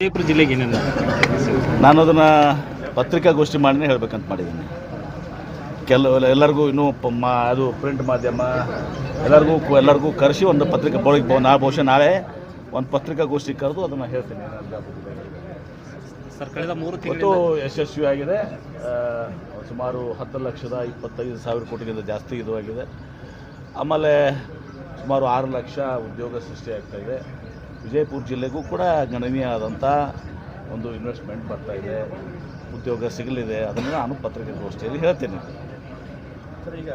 ಘಟನೆಗೆ ಏನೇನು? ನಾನು ಅದನ್ನು ಪತ್ರಿಕಾಗೋಷ್ಠಿ ಮಾಡಿನೇ ಹೇಳಬೇಕಂತ ಮಾಡಿದ್ದೀನಿ. ಕೆಲವು ಎಲ್ಲರಿಗೂ ಇನ್ನೂ ಪ- ಮಾ ಅದು ಪ್ರಿಂಟ್ ಮಾಧ್ಯಮ ಎಲ್ಲರಿಗೂ ಕು- ಎಲ್ಲರಿಗೂ ಕರೆಸಿ ಒಂದು ಪತ್ರಿಕೆ ಬಹು ನಾ ಬಹುಶಃ ನಾಳೆ ಒಂದು ಪತ್ರಿಕಾಗೋಷ್ಠಿ ಕರೆದು ಅದನ್ನು ಹೇಳ್ತೀನಿ. ಸರ್ ಕಳೆದ ಮೂರು ಇವತ್ತು ತಿಂಗಳಿಂದ ಯಶಸ್ವಿಯಾಗಿದೆ ಆ, ಸುಮಾರು ಹತ್ತು ಲಕ್ಷದ ಇಪ್ಪತ್ತೈದು ಸಾವಿರ ಕೋಟಿಗಿಂತ ಜಾಸ್ತಿ ಇದು ಆಗಿದೆ. ಆಮೇಲೆ ಸುಮಾರು ಆರು ಲಕ್ಷ ಉದ್ಯೋಗ ಸೃಷ್ಟಿಯಾಗ್ತಾ ಇದೆ. ವಿಜಯಪುರ ಜಿಲ್ಲೆಗೂ ಕೂಡ ಗಣನೀಯವಾದಂಥ ಒಂದು ಇನ್ವೆಸ್ಟ್ಮೆಂಟ್ ಬರ್ತಾ ಇದೆ. ಉದ್ಯೋಗ ಸಿಗಲಿದೆ. ಅದನ್ನು ನಾನು ಪತ್ರಿಕಾಗೋಷ್ಠಿಯಲ್ಲಿ ಹೇಳ್ತೀನಿ. ಸರ್ ಈಗ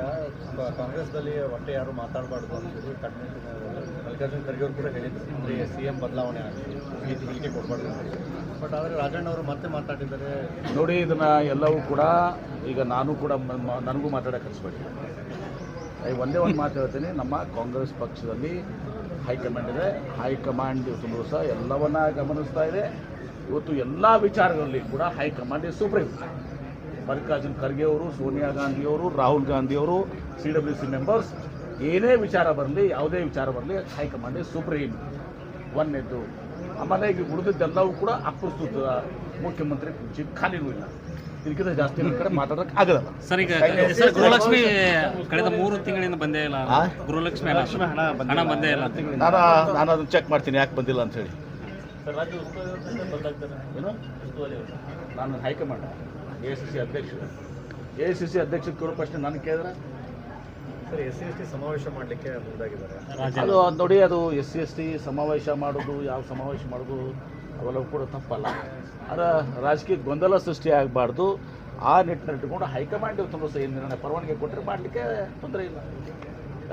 ಕಾಂಗ್ರೆಸ್ದಲ್ಲಿ ಒಟ್ಟೆ ಯಾರು ಮಾತಾಡಬಾರ್ದು ಅಂತೇಳಿ ಮಲ್ಲಿಕಾರ್ಜುನ ಖರ್ಗೆ ಅವರು ಕೂಡ ಹೇಳಿದ್ರು. ಅಂದರೆ ಸಿ ಎಂ ಬದಲಾವಣೆ ಆಗಲಿ ಹೇಳಿಕೆ ಕೊಡಬಾರ್ದು ಬಟ್ ಆದರೆ ರಾಜಣ್ಣ ಅವರು ಮತ್ತೆ ಮಾತಾಡಿದ್ದಾರೆ. ನೋಡಿ ಇದನ್ನು ಎಲ್ಲವೂ ಕೂಡ ಈಗ ನಾನು ಕೂಡ ನನಗೂ ಮಾತಾಡೋಕೆ ಕಲಿಸ್ಬೇಕು ಈಗ ಒಂದೇ ಒಂದು ಮಾತು ಹೇಳ್ತೀನಿ. ನಮ್ಮ ಕಾಂಗ್ರೆಸ್ ಪಕ್ಷದಲ್ಲಿ ಹೈಕಮಾಂಡ್ ಇದೆ. ಹೈಕಮಾಂಡ್ ಇವತ್ತು ಸಹ ಎಲ್ಲವನ್ನ ಗಮನಿಸ್ತಾ ಇದೆ. ಇವತ್ತು ಎಲ್ಲ ವಿಚಾರಗಳಲ್ಲಿ ಕೂಡ ಹೈಕಮಾಂಡ್ ಸುಪ್ರೀಂ ಮಲ್ಲಿಕಾರ್ಜುನ್ ಖರ್ಗೆ ಅವರು, ಸೋನಿಯಾ ಗಾಂಧಿಯವರು ರಾಹುಲ್ ಗಾಂಧಿಯವರು ಸಿ ಡಬ್ಲ್ಯೂ ಸಿ ಮೆಂಬರ್ಸ್ ಏನೇ ವಿಚಾರ ಬರಲಿ, ಯಾವುದೇ ವಿಚಾರ ಬರಲಿ ಹೈಕಮಾಂಡ್ ಸುಪ್ರೀಂ ಒಂದನೇದ್ದು ಆಮೇಲೆ ಈಗ ಉಳಿದಿದ್ದೆಲ್ಲವೂ ಕೂಡ ಅಪ್ರಸ್ತುತ ಮುಖ್ಯಮಂತ್ರಿ ಕುರ್ಚಿ ಖಾಲಿನೂ ಇಲ್ಲ. ಇದಕ್ಕಿಂತ ಜಾಸ್ತಿ ಕಡೆ ಮಾತಾಡೋಕೆ ಆಗಲ್ಲ. ಸರ್ ಈಗ ಸರ್ ಗೃಹಲಕ್ಷ್ಮಿ ಕಳೆದ ಮೂರು ತಿಂಗಳಿಂದ ಬಂದೇ ಇಲ್ಲ? ಗೃಹಲಕ್ಷ್ಮಿ ಹಣ. ಹಣ ಬಂದೇ ಇಲ್ಲ. ನಾನು ನಾನು ಅದನ್ನು ಚೆಕ್ ಮಾಡ್ತೀನಿ ಯಾಕೆ ಬಂದಿಲ್ಲ ಅಂತ ಹೇಳಿ. ನಾನು high command. A C C ಅಧ್ಯಕ್ಷರು. ಎ ಸಿ ಸಿ ಅಧ್ಯಕ್ಷ ಕೇಳೋ ಪ್ರಶ್ನೆ ನಾನು ಕೇಳಿದ್ರೆ? Sir S C S T ಸಮಾವೇಶ ಮಾಡಲಿಕ್ಕೆ ಮುಂದಾಗಿದ್ದಾರೆ. ಅದು ನೋಡಿ ಅದು ಎಸ್ ಸಿ ಎಸ್ ಟಿ ಸಮಾವೇಶ ಮಾಡೋದು ಯಾವ ಸಮಾವೇಶ ಮಾಡೋದು? ಅವೆಲ್ಲವೂ ಕೂಡ ತಪ್ಪಲ್ಲ. ಆದರೆ ರಾಜಕೀಯ ಗೊಂದಲ ಸೃಷ್ಟಿ ಆಗಬಾರ್ದು. ಆ ನಿಟ್ಟಿನಲ್ಲಿ ಇಟ್ಟುಕೊಂಡು ಹೈಕಮಾಂಡ್ ಇವತ್ತು ಸಹ ಏನು ನಿರ್ಣಯ ಪರವಾನಗಿ ಕೊಟ್ಟರೆ ಮಾಡಲಿಕ್ಕೆ ತೊಂದರೆ ಇಲ್ಲ.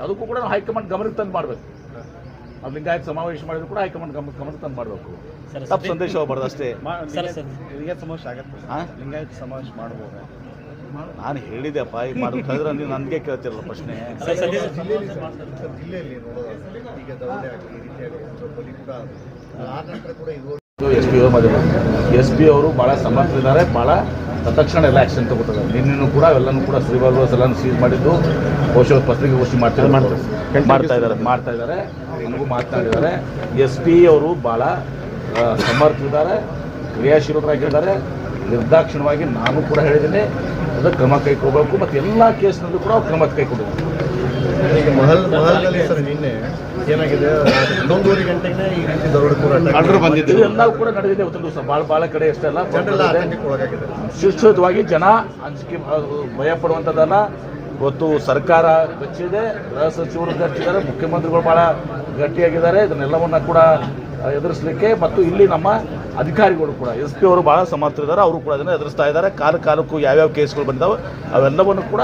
ಅದಕ್ಕೂ ಕೂಡ ನಾವು ಹೈಕಮಾಂಡ್ ಗಮನಕ್ಕೆ ತಂದು ಮಾಡಬೇಕು. ಅದು ಲಿಂಗಾಯತ್ ಸಮಾವೇಶ ಮಾಡಿದ್ರು ಕೂಡ ಹೈಕಮಾಂಡ್ ಗಮನ ಗಮನಕ್ಕೆ ತಂದು ಮಾಡಬೇಕು. ತಪ್ಪು ಸಂದೇಶ ಹೋಗ್ಬಾರ್ದು ಅಷ್ಟೇ. ಸರ್ ಸರ್ ಲಿಂಗಾಯತ್ ಸಮಾವೇಶ ಆಗತ್ತೆ? ಲಿಂಗಾಯತ್ ಸಮಾವೇಶ ಮಾಡ್ಬೋದು ನಾನು ಹೇಳಿದೆಪ್ಪ ಈಗ ಮಾಡ್ಬೇಕಾದ್ರೆ ನೀವು ನನಗೆ ಕೇಳ್ತಿರಲ್ಲ ಪ್ರಶ್ನೆ. ಜಿಲ್ಲೆಯಲ್ಲಿ ಈಗ ಎಸ್ ಪಿ ಅವರು ಎಸ್ ಪಿ ಅವರು ಭಾಳ ಸಮರ್ಥರಿದ್ದಾರೆ ಭಾಳ ತತ್ಕ್ಷಣ ಎಲ್ಲ ಆ್ಯಕ್ಷನ್ ತಗೋತಾರೆ. ನಿನ್ನೂ ಕೂಡ ಅವೆಲ್ಲನೂ ಕೂಡ ಶ್ರೀವಾಲ್ವಾಸ್ ಎಲ್ಲನೂ ಸೀಸ್ ಮಾಡಿದ್ದು ಬಹುಶಃ ಪತ್ರಿಕಾಗೋಷ್ಠಿ ಮಾಡ್ತಾರೆ ಮಾಡ್ತಾ ಇದ್ದಾರೆ ಮಾಡ್ತಾ ಇದ್ದಾರೆ. ನಿಮಗೂ ಮಾತನಾಡಿದ್ದಾರೆ. ಎಸ್ ಪಿ ಅವರು ಭಾಳ ಸಮರ್ಥರಿದ್ದಾರೆ ಕ್ರಿಯಾಶೀಲರಾಗಿದ್ದಾರೆ ನಿರ್ದಾಕ್ಷಿಣ್ಯವಾಗಿ ನಾನು ಕೂಡ ಹೇಳಿದ್ದೀನಿ. ಅದಕ್ಕೆ ಕ್ರಮ ಕೈಗೊಳ್ಬೇಕು. ಮತ್ತು ಎಲ್ಲ ಕೇಸ್ನಲ್ಲೂ ಕೂಡ ಅವ್ರು ಕ್ರಮ ಕೈಗೊಳ್ಬೇಕು. ಈಗ ಮಹಲ್ ಮಹಲ್ನಲ್ಲಿ ಸರ್ ನಿನ್ನೆ ಏನಾಗಿದೆ? ಹನ್ನೊಂದೂವರೆ ಗಂಟೆಗೆ ಈ ರೀತಿ ದರೋಡೆ ಬಂದಿದ್ದು ಎಲ್ಲ ಕೂಡ ನಡೆದಿದೆ ಇವತ್ತು ದಿವಸ ಭಾಳ ಭಾಳ ಕಡೆ ಅಷ್ಟೆಲ್ಲ ಅಲ್ಲ. ಒಳಗಾಗಿದೆ. ಶಿಕ್ಷಿತವಾಗಿ ಜನ ಅಂಜಿಕೆ ಭಯ ಪಡುವಂಥದ್ದಲ್ಲ ಇವತ್ತು ಸರ್ಕಾರ ಗಚ್ಚಿದೆ ಗೃಹ ಸಚಿವರು ಗಚ್ಚಿದ್ದಾರೆ ಮುಖ್ಯಮಂತ್ರಿಗಳು ಭಾಳ ಗಟ್ಟಿಯಾಗಿದ್ದಾರೆ. ಇದನ್ನೆಲ್ಲವನ್ನ ಕೂಡ ಎದುರಿಸಲಿಕ್ಕೆ. ಮತ್ತು ಇಲ್ಲಿ ನಮ್ಮ ಅಧಿಕಾರಿಗಳು ಕೂಡ ಎಸ್ ಪಿ ಅವರು ಭಾಳ ಸಮರ್ಥರಿದ್ದಾರೆ ಅವರು ಕೂಡ ಅದನ್ನು ಎದುರಿಸ್ತಾ ಇದ್ದಾರೆ. ಕಾಲ ಕಾಲಕ್ಕೂ ಯಾವ್ಯಾವ ಕೇಸ್ಗಳು ಬಂದಿದ್ದಾವೆ ಅವೆಲ್ಲವನ್ನು ಕೂಡ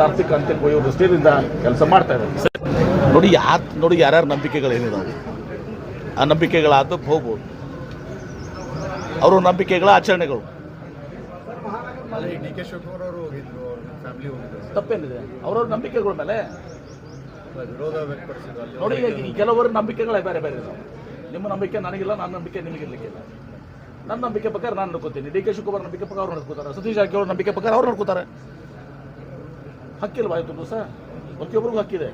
ತಾರ್ತಿಕ ಅಂತ್ಯಕ್ಕೆ ಒಯ್ಯುವ ದೃಷ್ಟಿಯಿಂದ ಕೆಲಸ ಮಾಡ್ತಾ ಇದ್ದಾರೆ. ನೋಡಿ ಯಾರು ನೋಡಿ ಯಾರ್ಯಾರ ನಂಬಿಕೆಗಳೇನಿದಾವೆ ಆ ನಂಬಿಕೆಗಳಾದ ಹೋಗ್ಬೋದು. ಅವರ ನಂಬಿಕೆಗಳ ಆಚರಣೆಗಳು. ಅಲ್ಲಿ ಡಿ ಕೆ ಶಿವಕುಮಾರ್ ಅವರು ಹೋಗಿದ್ರು ಅವ್ರ ಫ್ಯಾಮಿಲಿ ಹೋಗಿದ್ರು. ತಪ್ಪೇನಿದೆ? ಅವರವ್ರ ನಂಬಿಕೆಗಳ ಮೇಲೆ? ನೋಡಿ ಕೆಲವರ ನಂಬಿಕೆಗಳೇ ಬೇರೆ ಬೇರೆ ಇದಾವೆ. ನಿಮ್ಮ ನಂಬಿಕೆ ನನಗಿಲ್ಲ ನನ್ನ ನಂಬಿಕೆ ನಿಮಗಿರ್ಲಿಕ್ಕಿಲ್ಲ. ನನ್ನ ನಂಬಿಕೆ ಪ್ರಕಾರ ನಾನು ನೋಡ್ಕೋತೀನಿ. ಡಿ ಕೆ ಶಿವಕುಮಾರ್ ನಂಬಿಕೆ ಪ್ರಕಾರ ಅವ್ರು ನೋಡ್ಕೋತಾರೆ. ಸತೀಶ್ ಜಾರಕಿಹೊಳಿ ನಂಬಿಕೆ ಪ್ರಕಾರ ಅವ್ರು ನೋಡ್ಕೋತಾರೆ. ಹಕ್ಕಿಲ್ವಾ ಆಯ್ತು ಸರ್ ಪ್ರತಿಯೊಬ್ಬರಿಗೂ ಹಕ್ಕಿದೆ.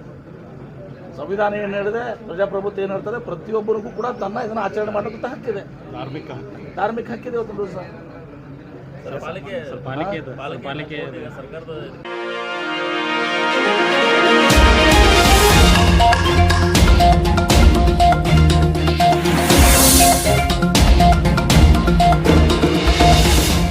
ಸಂವಿಧಾನ ಏನು ಹೇಳಿದೆ? ಪ್ರಜಾಪ್ರಭುತ್ವ ಏನು ಹೇಳ್ತಾರೆ? ಪ್ರತಿಯೊಬ್ಬರಿಗೂ ಕೂಡ ತನ್ನ ಇದನ್ನು ಆಚರಣೆ ಮಾಡೋದಂತ ಹಕ್ಕಿದೆ. ಧಾರ್ಮಿಕ ಧಾರ್ಮಿಕ ಹಕ್ಕಿದೆ ಇವತ್ತು ದಿವಸ. ಸರ್ ಪಾಲಿಕೆ ಪಾಲಿಕೆ ಇದೆ.